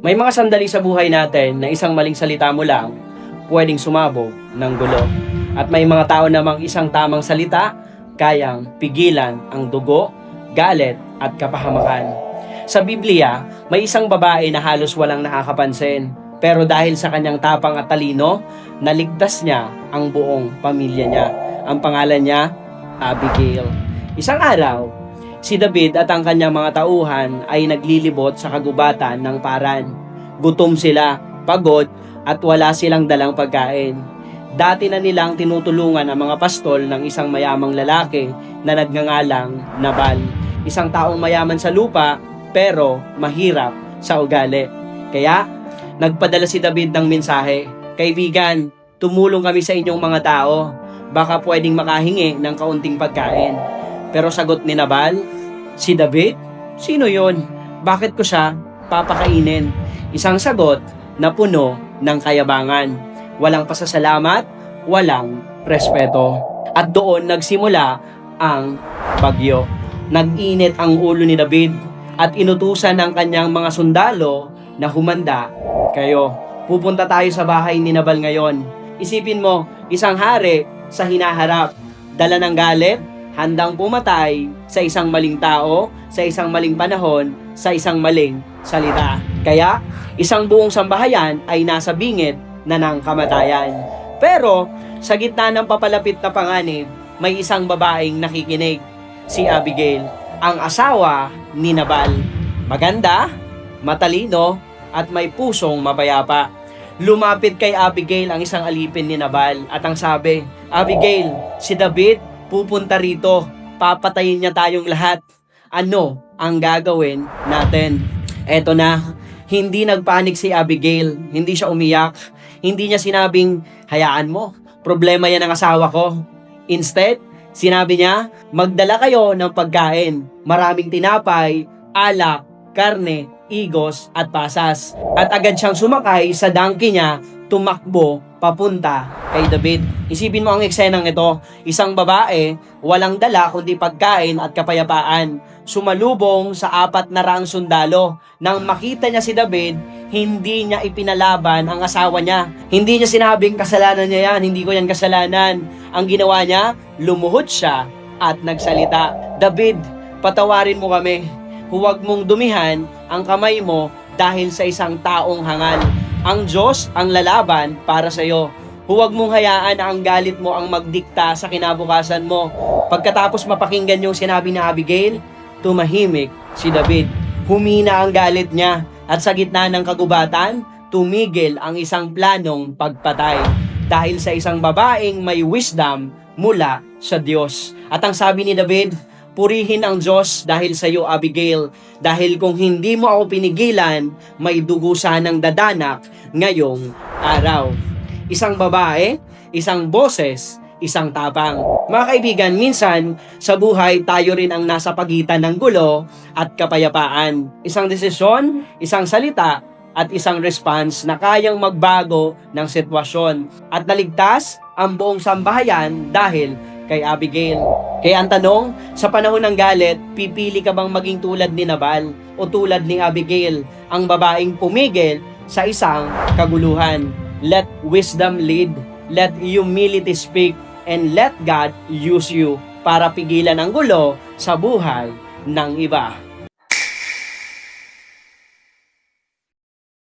May mga sandali sa buhay natin na isang maling salita mo lang pwedeng sumabog ng gulo. At may mga tao namang isang tamang salita kayang pigilan ang dugo, galit at kapahamakan. Sa Biblia, may isang babae na halos walang nakakapansin. Pero dahil sa kanyang tapang at talino, naligtas niya ang buong pamilya niya. Ang pangalan niya, Abigail. Isang araw, si David at ang kanyang mga tauhan ay naglilibot sa kagubatan ng paran. Gutom sila, pagod, at wala silang dalang pagkain. Dati na nilang tinutulungan ang mga pastol ng isang mayamang lalaki na nagngangalang Nabal. Isang taong mayaman sa lupa pero mahirap sa ugali. Kaya, nagpadala si David ng mensahe, Kaibigan, tumulong kami sa inyong mga tao. Baka pwedeng makahingi ng kaunting pagkain. Pero sagot ni Nabal, Si David? Sino yon? Bakit ko siya papakainin? Isang sagot na puno ng kayabangan. Walang pasasalamat, walang respeto. At doon nagsimula ang bagyo. Nag-init ang ulo ni David at inutusan ng kanyang mga sundalo na humanda kayo. Pupunta tayo sa bahay ni Nabal ngayon. Isipin mo, isang hari sa hinaharap, dala ng galit, handang pumatay sa isang maling tao, sa isang maling panahon, sa isang maling salita. Kaya, isang buong sambahayan ay nasa bingit na ng kamatayan. Pero, sa gitna ng papalapit na panganib, may isang babaeng nakikinig, si Abigail, ang asawa ni Nabal. Maganda, matalino, at may pusong mapayapa. Lumapit kay Abigail ang isang alipin ni Nabal at ang sabi, Abigail, si David pupunta rito. Papatayin niya tayong lahat. Ano ang gagawin natin? Eto na, hindi nagpanik si Abigail. Hindi siya umiyak. Hindi niya sinabing, hayaan mo, problema yan ng asawa ko. Instead, sinabi niya, magdala kayo ng pagkain. Maraming tinapay, alak, karne, igos at pasas. At agad siyang sumakay sa donkey niya, tumakbo papunta kay David. Isipin mo ang eksenang ito, isang babae, walang dala kundi pagkain at kapayapaan. Sumalubong sa apat na raang sundalo. Nang makita niya si David, hindi niya ipinalaban ang asawa niya. Hindi niya sinabing kasalanan niya yan, hindi ko yan kasalanan. Ang ginawa niya, lumuhod siya at nagsalita. David, patawarin mo kami. Huwag mong dumihan ang kamay mo dahil sa isang taong hangal. Ang Diyos ang lalaban para sa iyo. Huwag mong hayaan na ang galit mo ang magdikta sa kinabukasan mo. Pagkatapos mapakinggan yung sinabi ni Abigail, tumahimik si David. Humina ang galit niya at sa gitna ng kagubatan, tumigil ang isang planong pagpatay dahil sa isang babaeng may wisdom mula sa Diyos. At ang sabi ni David, Purihin ang Diyos dahil sa iyo, Abigail. Dahil kung hindi mo ako pinigilan, may dugo sanang dadanak ngayong araw. Isang babae, isang boses, isang tapang. Mga kaibigan, minsan sa buhay tayo rin ang nasa pagitan ng gulo at kapayapaan. Isang desisyon, isang salita, at isang response na kayang magbago ng sitwasyon. At naligtas ang buong sambahayan dahil kay Abigail. Kaya ang tanong, sa panahon ng galit, pipili ka bang maging tulad ni Nabal o tulad ni Abigail, ang babaeng pumigil sa isang kaguluhan? Let wisdom lead, let humility speak, and let God use you para pigilan ang gulo sa buhay ng iba.